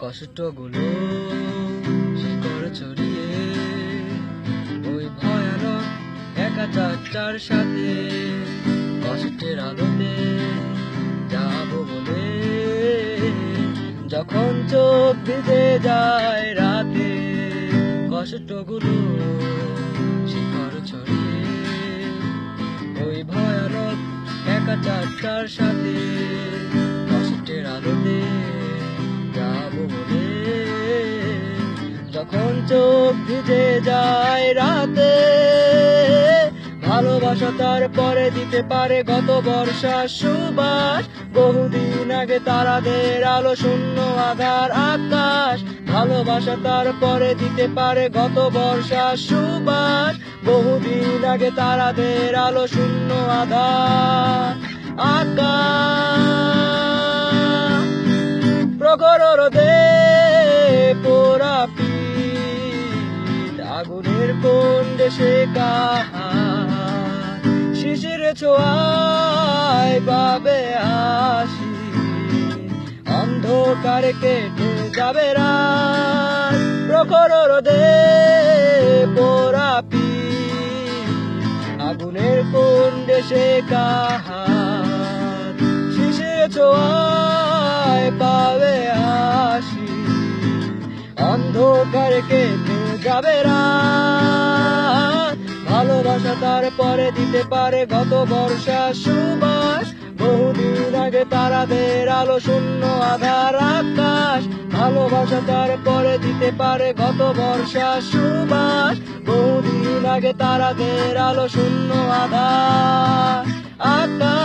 কষ্টগুলো শিকড় ছড়িয়ে ওই ভয়ানক একা চারটার সাথে কষ্টের আলোতে যাব বলে। যখন চোখ ভিজে যায় রাতে, কষ্টগুলো শিকড় ছড়িয়ে ওই ভয়ানক একা চারটার সাথে কষ্টের আলোতে যখন চোখ ভিজে যায় রাতে, ভালোবাসা তার পরে দিতে পারে গত বর্ষা সুবাস। বহুদিন আগে তারাদের আলো শূন্য আধার আকাশ, ভালোবাসা তার পরে দিতে পারে গত বর্ষা সুবাস। বহুদিন আগে তারাদের আলো শূন্য আধার। আগুনের কোন দেশে শিশির ছোঁয়ায় পাবে আসি অন্ধকারে কেটে যাবে রাত। প্রখর রোদে পোড়া পিঠ আগুনের কোন দেশে কাহার? শিশে ছোঁয়ায় পাবে আসি অন্ধকার কেটে যাবে রাত ভালোবাসা তার পরে দিতে পারে গত বর্ষা সুবাস। বহুদিন আগে তারাদের আলো শূন্য আধার আকাশ। ভালোবাসা তার পরে দিতে পারে গত বর্ষা সুবাস। বহুদিন আগে তারাদের আলো শূন্য আধার আকাশ।